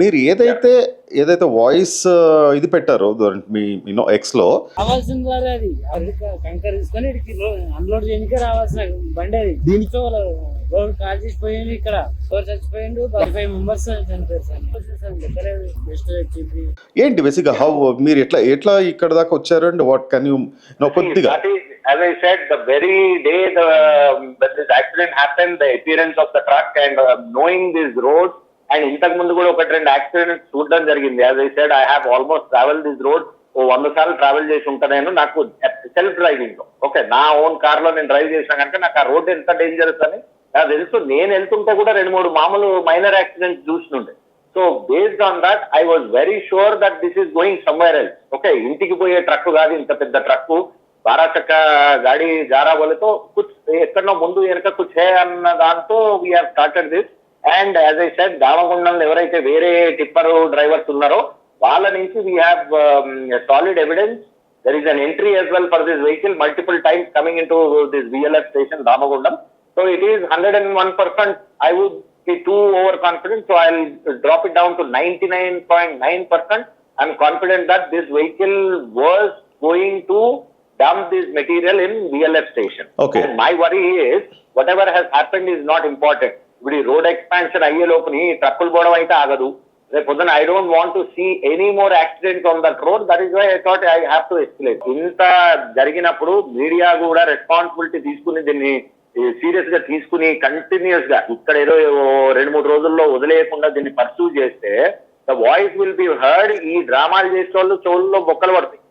మీరు ఏదైతే ఏదైతే వాయిస్ ఇది పెట్టారో మీ యూనో ఎక్స్లో రావాల్సిన వారు అది. కంకర్ తీసుకొని అన్లోడ్ చేయడానికి రావాల్సిన బండి అది. దీనితో వాళ్ళు రోడ్ కాల్ చేసిపోయింది ఇక్కడ. ఫోర్ చచ్చిపోయిండు ఫైవ్ మెంబర్స్ ఏంటి బేసిక్ హౌ మీరు ఎట్లా ఎట్లా ఇక్కడ దాకా వచ్చారు అండ్ వాట్ కెన్ యూ కొద్దిగా? That is, as I said, the very day the that this accident happened, the appearance of the truck and uh, knowing this road, and ఇంతకు ముందు కూడా ఒకటి రెండు యాక్సిడెంట్స్ చూడడం జరిగింది. As I side I have almost travel this road ఓ వంద సార్లు travel చేసి ఉంటా నేను. నాకు సెల్ఫ్ డ్రైవింగ్లో ఓకే నా ఓన్ కార్లో నేను డ్రైవ్ చేసిన కనుక నాకు ఆ రోడ్ ఎంత డేంజరస్ అని నాకు తెలుసు. నేను వెళ్తుంటే కూడా రెండు మూడు మామూలు minor accidents చూసినుండే so based on that I was very sure that this is going somewhere else okay ఇంటికి పోయే ట్రక్ కాదు ఇంత పెద్ద ట్రక్ బారా చక్క గాడి జారా వాళ్ళతో కుచ్ ఎక్కడో ముందు వెనక కుచ్ అన్న దాంతో we are started this and as I said దామగుండంలో ఎవరైతే వేరే టిప్పర్ డ్రైవర్స్ ఉన్నారో వాళ్ళ నుంచి we have solid evidence there is an entry as well for this vehicle multiple times coming into this VLF station Damagundam so it is hundred and one percent I would be too overconfident, so I'll drop it down to 99.9%. I'm confident that this vehicle was going to dump this material in VLF station. Okay. And my worry is, whatever has happened is not important. ఇప్పుడు ఈ road expansion అయ్యే లోపుని ట్రక్కులు పోవడం అయితే ఆగదు. రేపు పొద్దున I don't want to see any more accident on that road that is why I thought I have to explain ఇంత జరిగినప్పుడు మీడియా కూడా రెస్పాన్సిబిలిటీ తీసుకుని దీన్ని సీరియస్గా తీసుకుని కంటిన్యూస్గా ఇక్కడ ఏదో రెండు మూడు రోజుల్లో వదిలేయకుండా దీన్ని పర్సూ చేస్తే the voice will be heard ఈ డ్రామాలు చేసే వాళ్ళు చెవుల్లో బొక్కలు పడతాయి.